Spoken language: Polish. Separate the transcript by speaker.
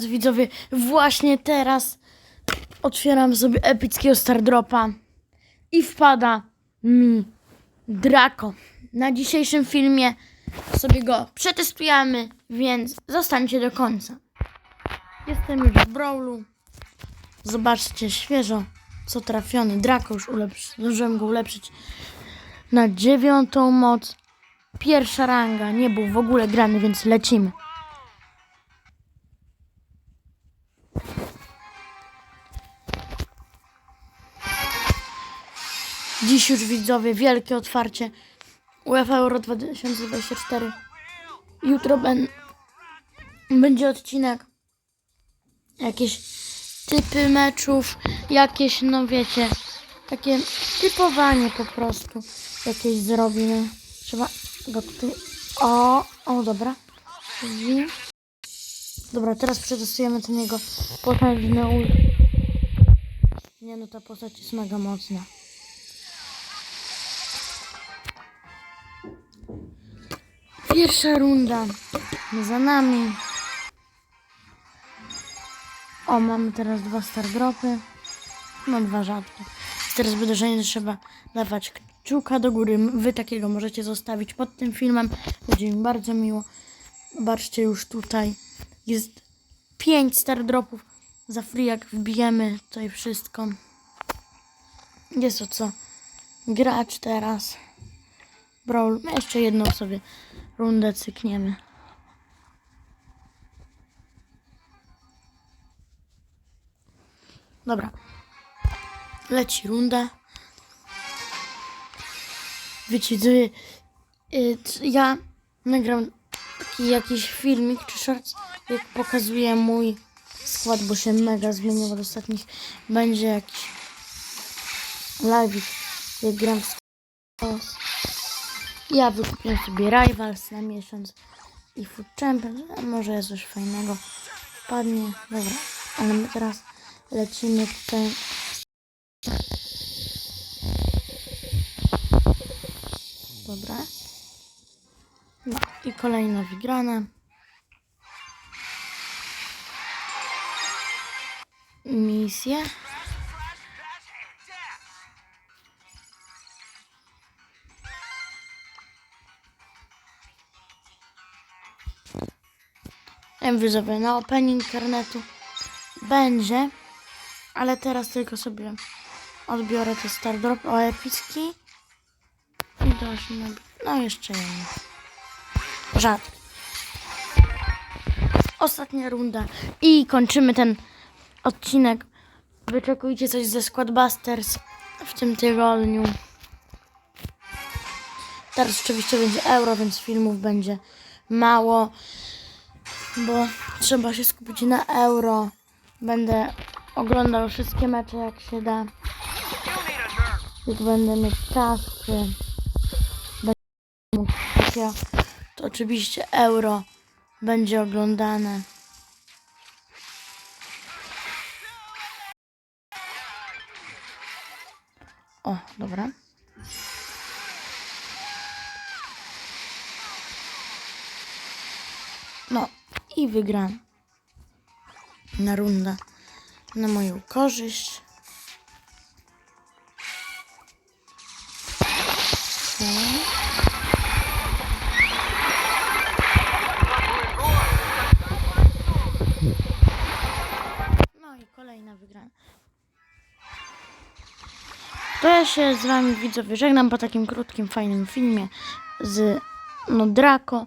Speaker 1: Widzowie, właśnie teraz otwieram sobie epickiego Stardropa i wpada mi Draco. Na dzisiejszym filmie sobie go przetestujemy, więc zostańcie do końca. Jestem już w Brawlu. Zobaczcie, świeżo, co trafiony. Draco już ulepszy, zdążyłem go ulepszyć na dziewiątą moc. Pierwsza ranga, nie był w ogóle grany, więc lecimy. Dziś już widzowie, wielkie otwarcie UEFA Euro 2024. Jutro ben, będzie odcinek. Jakieś typy meczów, jakieś, no wiecie, takie typowanie po prostu. Jakieś zrobimy. Trzeba go tutaj. O, o, dobra. Dobra, teraz przetestujemy ten jego potężny ul. Nie no, ta postać jest mega mocna. Pierwsza runda za nami. O, mamy teraz dwa star dropy. No, dwa rzadkie. Teraz wydarzenie trzeba dawać kciuka do góry. Wy takiego możecie zostawić pod tym filmem. Będzie mi bardzo miło. Zobaczcie już tutaj. Jest pięć star dropów. Za free jak wbijemy tutaj wszystko. Jest o co grać teraz. Brawl. Jeszcze jedną sobie rundę cykniemy. Dobra. Leci runda. Wiecie, y, ja nagram taki jakiś filmik czy shorts, jak pokazuję mój skład, bo się mega zmienił od ostatnich. Będzie jakiś live, jak gram w skład. Ja wykupiłem sobie Rivals na miesiąc i Food Champions, może jest coś fajnego wpadnie. Dobra, ale my teraz lecimy tutaj. Dobra. No i kolejna wygrana. Misja. Widzowie, na opening internetu będzie, ale teraz tylko sobie odbiorę te Star Drop o epicki i już nie, no jeszcze jeden. Rzadki. Ostatnia runda i kończymy ten odcinek. Wyczekujcie coś ze Squadbusters w tym tygodniu. Teraz oczywiście będzie euro, więc filmów będzie mało bo trzeba się skupić na euro. Będę oglądał wszystkie mecze jak się da. Jak będę mieć czas, to oczywiście euro będzie oglądane. O, dobra. No i wygram na runda na moją korzyść. No kolejna wygrana. To ja się z wami widzowie żegnam po takim krótkim, fajnym filmie z no Draco.